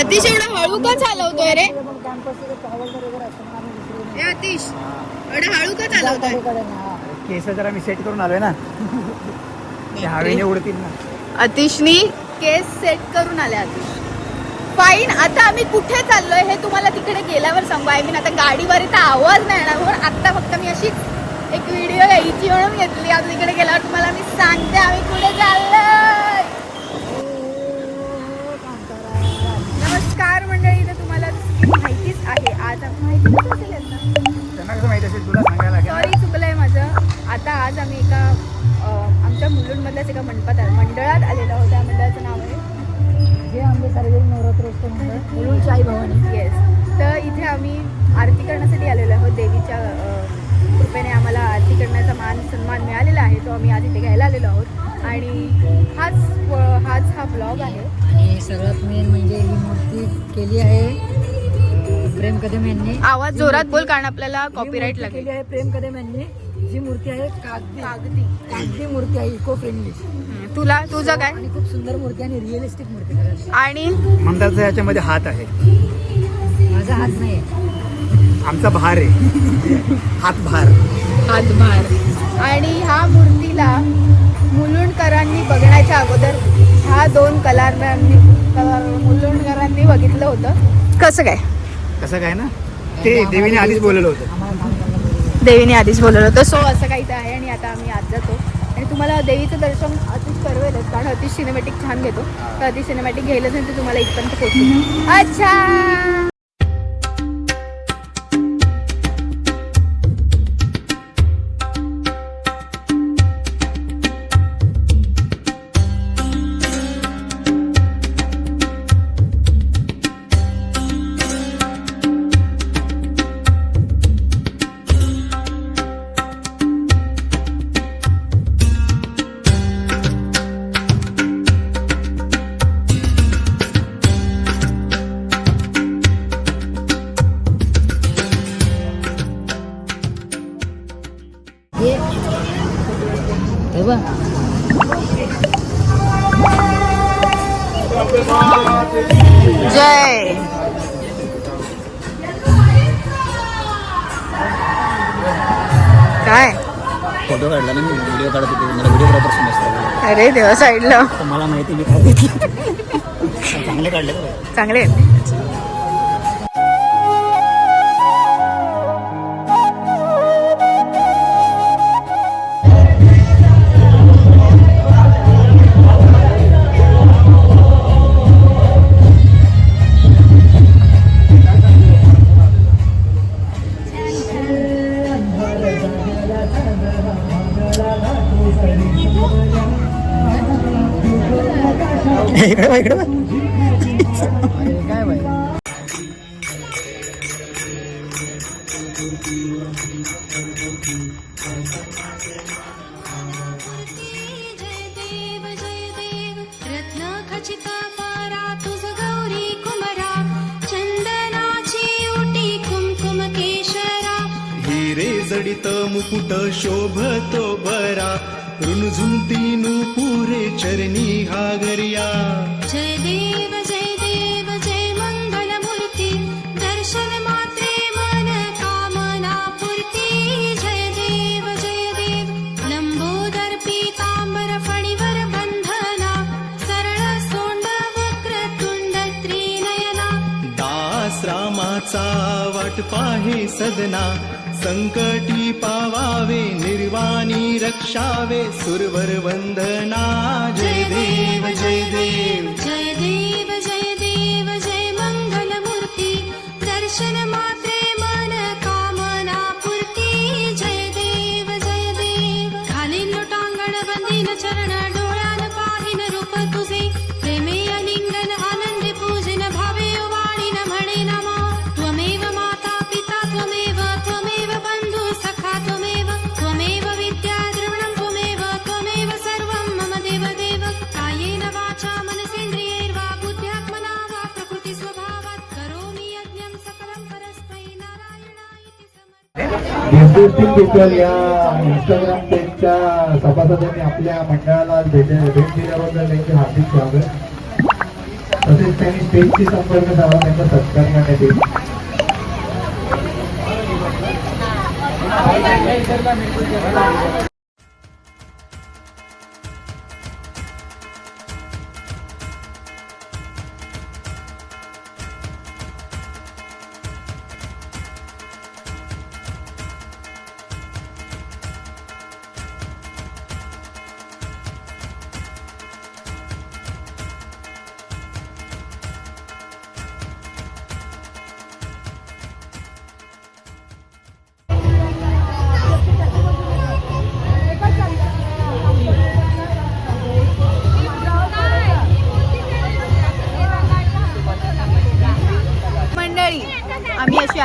अतिश एवढा हळू का चालवतोय रे? अतिश एवढा हळू का चालवतोय. केस जरा मी सेट करून आलोय ना. हवेने उडतील ना. अतिशनी केस सेट करून आले अतिश. फाईन आता आम्ही कुठे चाललोय हे तुम्हाला तिकडे गेल्यावर सांगू. आय मीन आता गाडीवर इथं आवाज नाही येणार म्हणून आता फक्त मी अशीच एक व्हिडिओ घ्यायची म्हणून घेतली. आता तिकडे गेल्यावर तुम्हाला मी सांगते आम्ही कुठे चाललोय. त्यांना कसं माहिती असेल तुला सांगायला लागेल सॉरी चुकलंय माझं. आता आज आम्ही एका अं, आमच्या मुलुंडमधल्याच एका मंडपात आलो. मंडळात आलेलो आहोत. त्या मंडळाचं नाव आहे जे आमचे सार्वजनिक नवरात्रोत्सव मंडळ मुलुंडची आई भवानी. येस तर इथे आम्ही आरती करण्यासाठी आलेलो आहोत. देवीच्या अं, कृपेने आम्हाला आरती करण्याचा मान सन्मान मिळालेला आहे. तो आम्ही आज इथे घ्यायला आलेलो आहोत. आणि हाच व- हाच हा ब्लॉग आहे. आणि सगळ्यात मेन म्हणजे ही मूर्ती केली आहे प्रेम कदम यांनी आवाज जोरात बोल कारण आपल्याला कॉपीराईट लागेल. आहे प्रेम कदम यांनी जी मूर्ती आहे कागदी. कागदी. कागदी मूर्ती आहे इको फ्रेंडली तुला तुझं काय? आणि खूप सुंदर मूर्ती आणि रिअलिस्टिक मूर्ती आणि? मंदाचा याच्यामध्ये हात आहे. माझा हात नाही आमचा भार आहे. हात भार. हातभार आणि ह्या मूर्तीला मुलुंडकरांनी बघण्याच्या अगोदर ह्या दोन कलाकारांनी कला- मुलुंडकरांनी बघितलं होतं. कसं काय? कसं काय ना? ते देवीने आधीच बोललेलं होतं. देवीने आधीच बोलवलं होतं. सो असं काही तर आहे आणि आता आम्ही आज जातो. आणि तुम्हाला देवीचं दर्शन अतिश करवेलच कारण अतिश सिनेमॅटिक छान घेतो. तर अतिश सिनेमॅटिक घ्यायलाच नाही तर तुम्हाला इथपर्यंत पोहोचू. अच्छा! बघ जय काय फोटो काढला ना मी व्हिडिओ काढत होतो मला व्हिडिओग्राफर समजतो अरे देवा साईडला मला माहिती मी काय चांगले काढले. चांगले इकडे बघ, इकडे बघ. काय बाई हिरे जडित मुकुट शोभतो बरा रुणझुंती पुरे चरणी घागरिया जय देव जय देव जय मंगल मूर्ती दर्शन मात्रे मन कामना पूर्ती जय देव जय देव लंबोदर पीतांबर फणीवर बंधना सरळ सोंड वक्र तुंड त्रिनयना दास रामाचा वाट पाहे सदना संकटी पावावे निर्वाणी रक्षावे सुरवर वंदना जय देव जय देव जय देव जय देव जय मंगल मूर्ती दर्शन मात्रे नारायणाय या इंस्टाग्राम पेजच्या सभासदांनी आपल्या मंडळाला भेट भेट दिल्याबद्दल त्यांचे हार्दिक स्वागत. तसेच त्यांनी स्टेजशी संपर्क साधा त्यांचा सत्कार करण्यात येईल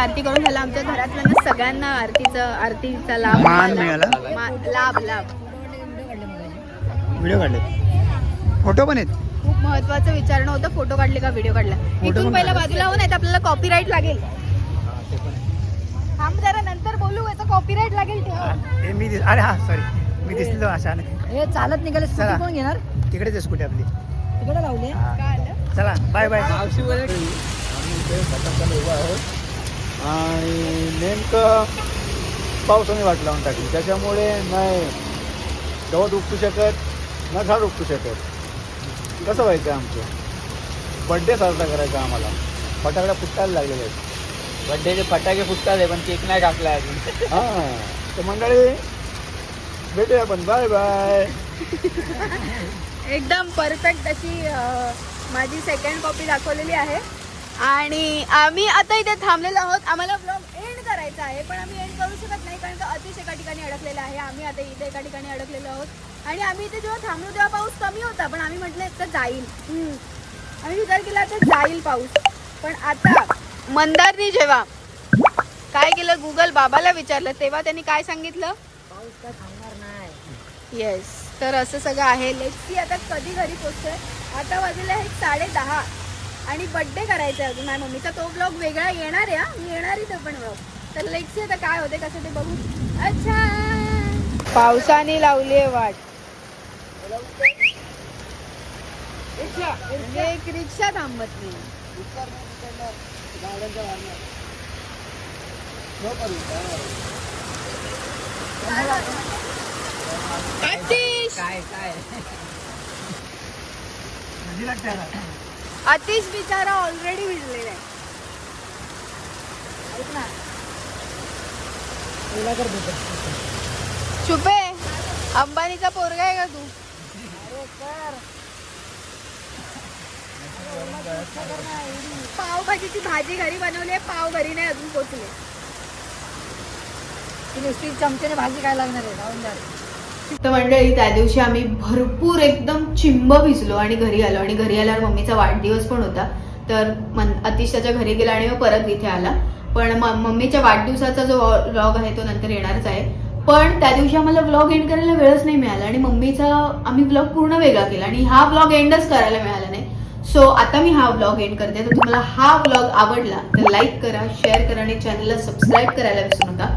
आरती करून झालं. आमच्या घरातल्या सगळ्यांना आरतीचं आरतीचा लाभ मान मिळाला? मा- लाभ लाभ. व्हिडिओ काढले. फोटो पण आहेत. खूप महत्वाचं विचारणं होतं. फोटो काढले का व्हिडिओ काढला. इथून पण पहिला काढले. बाजूला हो नाही तर आपल्याला कॉपीराईट लागेल. थांब जरा नंतर बोलू. याचा कॉपीराईट लागेल तेव्हा हे मी दिस अरे हा सॉरी मी दिसलो अशाने हे चालत निघाले. चला. स्कूटी कोण घेणार? तिकडेच आहे स्कूटी आपली. तिकडे लावले. हा. काय आलं? चला बाय बाय आणि नेमकं पावसाने वाट लावून टाकली. त्याच्यामुळे नाही गवत उपटू शकत न झाड उपटू शकत. कसं व्हायचं आमचं? बड्डे साजरा करायचा आम्हाला. फटाकड्या फुटायला लागलेल्या आहेत. बड्डेचे फटाके फुटतात पण केक नाही कापला अजून. हां तर मंडळी भेटूया पण बाय बाय एकदम परफेक्ट अशी अं, माझी सेकंड कॉपी दाखवलेली आहे. आणि आम्ही आता इथे थांबलेलो आहोत. आम्हाला ब्लॉग एंड करायचा आहे पण आम्ही एंड करू शकत नाही कारण का अतिश एका ठिकाणी अडकलेला आहे. आम्ही आता इथे एका ठिकाणी अडकलेलो आहोत. आणि आम्ही इथे जेव्हा थांबलो तेव्हा पाऊस कमी होता पण आम्ही म्हटलं तर जाईल. आम्ही विचार केला तर जाईल पाऊस. पण आता मंदारनी जेव्हा काय केलं गुगल बाबाला विचारलं तेव्हा त्यांनी काय सांगितलं? पाऊस काय थांबणार नाही. येस तर असं सगळं आहे. लेट्स सी आता कधी घरी पोचतोय आता वाजले आहेत साडे दहा. आणि बड्डे करायचा आहे अजून. माझ्या मम्मीचा तो ब्लॉग वेगळा येणार आहे हा. मी येणार आहे तो पण ब्लॉग तर लेट्स सी आता काय होते कसं ते बघू. अच्छा! पावसाने लावली आहे वाट. म्हणजे एक रिक्षा थांबत नाही. काय काय? आतिश बिचारा ऑलरेडी भिजलेला आहे. ऐक ना. तुला कर भेट शुभे अंबानीचा पोरगा आहे का तू? पावभाजीची भाजी घरी बनवली आहे पाव घरी नाही अजून पोचले. नुसती चमच्याने भाजी काय लागणार आहे लावून द्या तर मंडळी त्या दिवशी आम्ही भरपूर एकदम चिंब भिजलो आणि घरी आलो. आणि घरी आल्यावर मम्मीचा वाढदिवस पण होता. तर मन अतिश त्याच्या घरी गेला आणि मग परत इथे आला. पण मम्मीच्या वाढदिवसाचा जो व्लॉग आहे तो नंतर येणारच आहे. पण त्या दिवशी आम्हाला व्लॉग एंड करायला वेळच नाही मिळाला आणि मम्मीचा आम्ही व्लॉग पूर्ण वेगळा केला आणि हा व्लॉग एंडच करायला मिळाला नाही. सो आता मी हा व्लॉग एंड करते. तर तुम्हाला हा व्लॉग आवडला तर लाईक करा शेअर करा आणि चॅनलला सबस्क्राईब करायला विसरू नका.